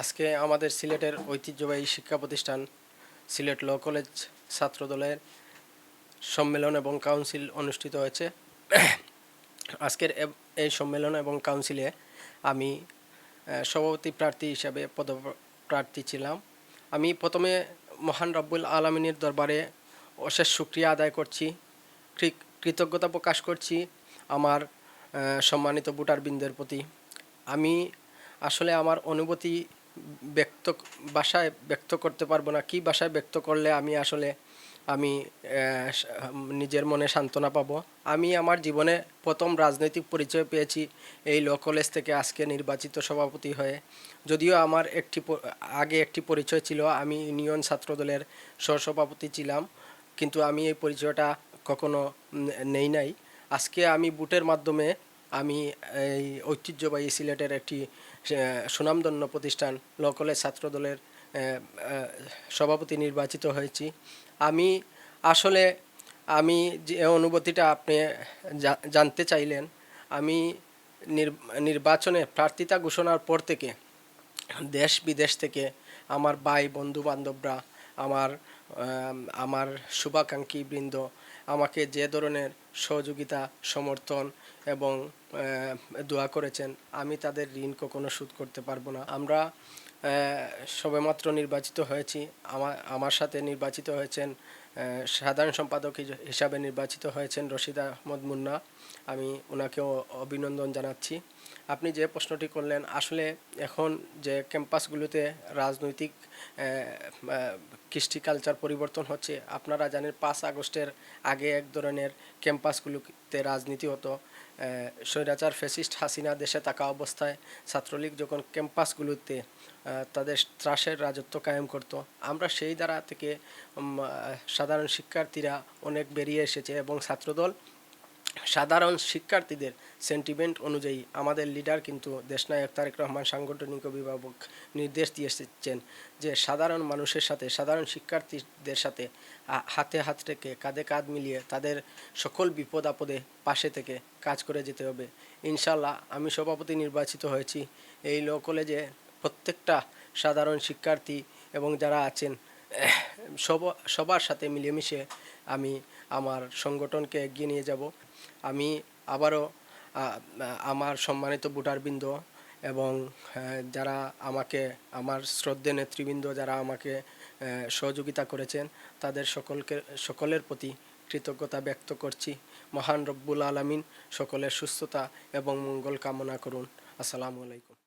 আজকে আমাদের সিলেটের ঐতিহ্যবাহী শিক্ষা প্রতিষ্ঠান, সিলেট ল কলেজ ছাত্রদলের সম্মেলন এবং কাউন্সিল অনুষ্ঠিত হয়েছে। আজকের এই সম্মেলন এবং কাউন্সিলে আমি সভাপতি প্রার্থী হিসাবে পদপ্রার্থী ছিলাম। আমি প্রথমে মহান রব্বুল আলমিনের দরবারে অশেষ শুক্রিয়া আদায় করছি কৃতজ্ঞতা প্রকাশ করছি আমার সম্মানিত ভোটারবৃন্দের প্রতি। আমি আসলে আমার অনুভূতি ব্যক্ত ভাষায় ব্যক্ত করতে পারব না। কি ভাষায় ব্যক্ত করলে আমি আসলে আমি নিজের মনে সান্ত্বনা পাবো? আমি আমার জীবনে প্রথম রাজনৈতিক পরিচয় পেয়েছি এই ল কলেজ থেকে আজকে নির্বাচিত সভাপতি হয়ে। যদিও আমার একটি আগে একটি পরিচয় ছিল, আমি ইউনিয়ন ছাত্রদলের সহসভাপতি ছিলাম, কিন্তু আমি এই পরিচয়টা কখনো নেই নাই। আজকে আমি বুটের মাধ্যমে আমি এই ঐতিহ্যবাহী সিলেটের একটি সুনামধন্য প্রতিষ্ঠান, ল ছাত্রদলের সভাপতি নির্বাচিত হয়েছি। আমি আসলে, আমি যে অনুভূতিটা আপনি জানতে চাইলেন, আমি নির- নির্বাচনে প্রার্থিতা ঘোষণার পর থেকে, দেশ বিদেশ থেকে আমার ভাই বন্ধু বান্ধবরা আমার আমার শুভাকাঙ্ক্ষী বৃন্দ, আমাকে যে ধরনের সহযোগিতা, সমর্থন এবং দোয়া করেছেন, আমি তাদের ঋণ কখনো শোধ করতে পারব না। আমরা সবেমাত্র নির্বাচিত হয়েছি। আমার আমার সাথে নির্বাচিত হয়েছেন সাধারণ সম্পাদক হিস- হিসাবে নির্বাচিত হয়েছেন রশিদ আহমদ মুন্না। আমি ওনাকেও অভিনন্দন জানাচ্ছি। আপনি যে প্রশ্নটি করলেন, আসলে এখন যে ক্যাম্পাসগুলোতে রাজনৈতিক কৃষ্টি কালচার পরিবর্তন হচ্ছে, আপনারা জানেন পাঁচ আগস্টের আগে এক ধরনের ক্যাম্পাসগুলোতে রাজনীতি হতো স্বৈরাচার ফেসিস্ট হাসিনা দেশে থাকা অবস্থায় ছাত্রলীগ যখন ক্যাম্পাসগুলোতে তাদের ত্রাসের রাজত্ব কায়েম করত, আমরা সেই দ্বারা থেকে সাধারণ শিক্ষার্থীরা অনেক বেরিয়ে এসেছে এবং ছাত্রদল সাধারণ শিক্ষার্থীদের সেন্টিমেন্ট অনুযায়ী আমাদের লিডার কিন্তু দেশনায়ক তারেক রহমান সাংগঠনিক অভিভাবক নির্দেশ দিয়ে এসেছেন যে সাধারণ মানুষের সাথে, সাধারণ শিক্ষার্থীদের সাথে হাতে হাত রেখে কাঁধে কাঁধ মিলিয়ে তাদের সকল বিপদ আপদে পাশে থেকে কাজ করে যেতে হবে। ইনশাল্লাহ আমি সভাপতি নির্বাচিত হয়েছি। এই ল কলেজে প্রত্যেকটা সাধারণ শিক্ষার্থী এবং যারা আছেন, সব, সবার সাথে মিলেমিশে আমি আমার সংগঠনকে এগিয়ে নিয়ে যাব। আমি আবারও আমার সম্মানিত ভোটারবৃন্দ এবং যারা আমাকে, আমার শ্রদ্ধে নেতৃবৃন্দ যারা আমাকে সহযোগিতা করেছেন, তাদের সকলকে, সকলের প্রতি কৃতজ্ঞতা ব্যক্ত করছি। মহান রব্বুল আলমিন সকলের সুস্থতা এবং মঙ্গল কামনা করুন। আসসালামু আলাইকুম।